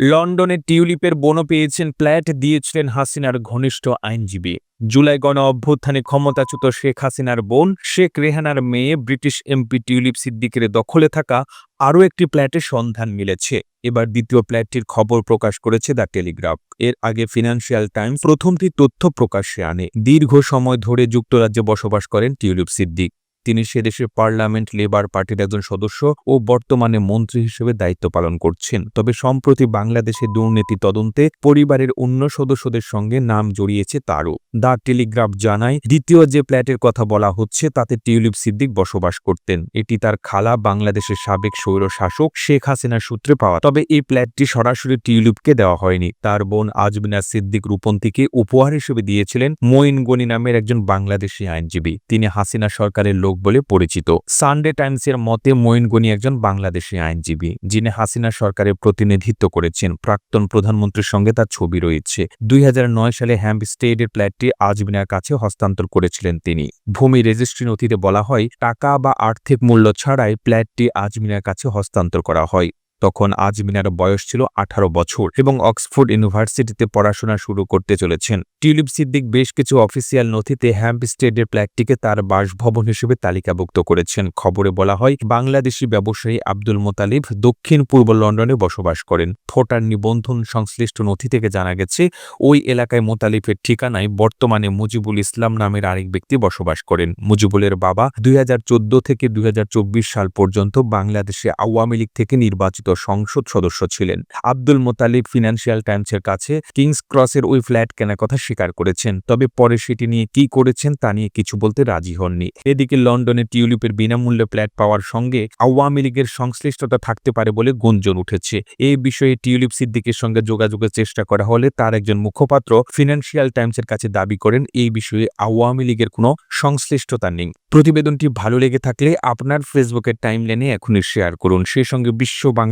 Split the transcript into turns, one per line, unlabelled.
লন্ডনে টিউলিপের বনও পেয়েছেন ফ্ল্যাট, দিয়েছিলেন হাসিনার ঘনিষ্ঠ আইনজীবী। জুলাই গণ অভ্যুত্থানে ক্ষমতাচ্যুত শেখ হাসিনার বোন, শেখ রেহানার মেয়ে, ব্রিটিশ এমপি টিউলিপ সিদ্দিকের দখলে থাকা আরও একটি ফ্ল্যাটের সন্ধান মিলেছে। এবার দ্বিতীয় ফ্ল্যাটটির খবর প্রকাশ করেছে দ্য টেলিগ্রাফ। এর আগে ফিনান্সিয়াল টাইমস প্রথমটি তথ্য প্রকাশ্যে আনে। দীর্ঘ সময় ধরে যুক্তরাজ্যে বসবাস করেন টিউলিপ সিদ্দিক। তিনি সে দেশের পার্লামেন্ট, লেবার পার্টির একজন সদস্য ও বর্তমানে মন্ত্রী হিসেবে দায়িত্ব পালন করছেন। তবে সম্প্রতি বাংলাদেশে দুর্নীতি তদন্তে পরিবারের অন্য সদস্যদের সঙ্গে নাম জড়িয়েছে তারও। দ্য টেলিগ্রাফ জানায়, দ্বিতীয় যে ফ্ল্যাটের কথা বলা হচ্ছে তাতে টিউলিপ সিদ্দিক বসবাস করতেন। এটি তার খালা বাংলাদেশের সাবেক স্বৈর শাসক শেখ হাসিনার সূত্রে পাওয়া। তবে এই ফ্ল্যাটটি সরাসরি টিউলিপকে দেওয়া হয়নি। তার বোন আজমিনা সিদ্দিক রূপন্তীকে উপহার হিসেবে দিয়েছিলেন মঈন গনি নামের একজন বাংলাদেশি আইনজীবী। তিনি হাসিনা সরকারের লোক বলে পরিচিত। সানডে টাইমসের মতে মঈন গনি একজন বাংলাদেশি আইনজীবী, যিনি হাসিনা সরকারের প্রতিনিধিত্ব করেছেন। প্রাক্তন প্রধানমন্ত্রীর সঙ্গে তার ছবি রয়েছে। দুই হাজার নয় সালে হ্যাম্পস্টেডের প্ল্যাটটি আজমিনার কাছে হস্তান্তর করেছিলেন তিনি। ভূমি রেজিস্ট্রি নথিতে বলা হয়, টাকা বা আর্থিক মূল্য ছাড়াই প্ল্যাটটি আজমিনার কাছে হস্তান্তর করা হয়। তখন আজমিনার বয়স ছিল আঠারো বছর এবং অক্সফোর্ড ইউনিভার্সিটিতে পড়াশোনা শুরু করতে চলেছেন। টিউলিপ সিদ্দিক বেশ কিছু অফিসিয়াল নথিতে হ্যাম্পস্টেডের ফ্ল্যাটটিকে তার বাসভবন হিসেবে তালিকাভুক্ত করেছেন। খবরে বলা হয়, বাংলাদেশি ব্যবসায়ী আব্দুল মোতালিব দক্ষিণ পূর্ব লন্ডনে বসবাস করেন। ভোটার নিবন্ধন সংশ্লিষ্ট নথি থেকে জানা গেছে, ওই এলাকায় মোতালিফের ঠিকানায় বর্তমানে মুজিবুল ইসলাম নামের আরেক ব্যক্তি বসবাস করেন। মুজিবুলের বাবা দুই হাজার চোদ্দ থেকে দুই হাজার চব্বিশ সাল পর্যন্ত বাংলাদেশে আওয়ামী লীগ থেকে নির্বাচিত সংসদ সদস্য ছিলেন। আব্দুল মোতালিব ফিনান্সিয়াল টাইমসের কাছে কিংস ক্রসের ওই ফ্ল্যাট কেনার কথা স্বীকার করেছেন। তবে পরে সেটি নিয়ে কি করেছেন তা নিয়ে কিছু বলতে রাজি হননি। এদিকে লন্ডনে টিউলিপের বিনামূল্যে ফ্ল্যাট পাওয়ার সঙ্গে আওয়ামী লীগের সংশ্লিষ্টতা থাকতে পারে বলে গুঞ্জন উঠেছে। এই বিষয়ে টিউলিপ সিদ্দিকের সঙ্গে যোগাযোগের চেষ্টা করা হলে তার একজন মুখপাত্র ফিনান্সিয়াল টাইমসের কাছে দাবি করেন, এই বিষয়ে আওয়ামী লীগের কোনো সংশ্লিষ্টতা নেই। প্রতিবেদনটি ভালো লেগে থাকলে আপনার ফেসবুকের টাইমলাইনে এখনই শেয়ার করুন। সেই সঙ্গে বিশ্ব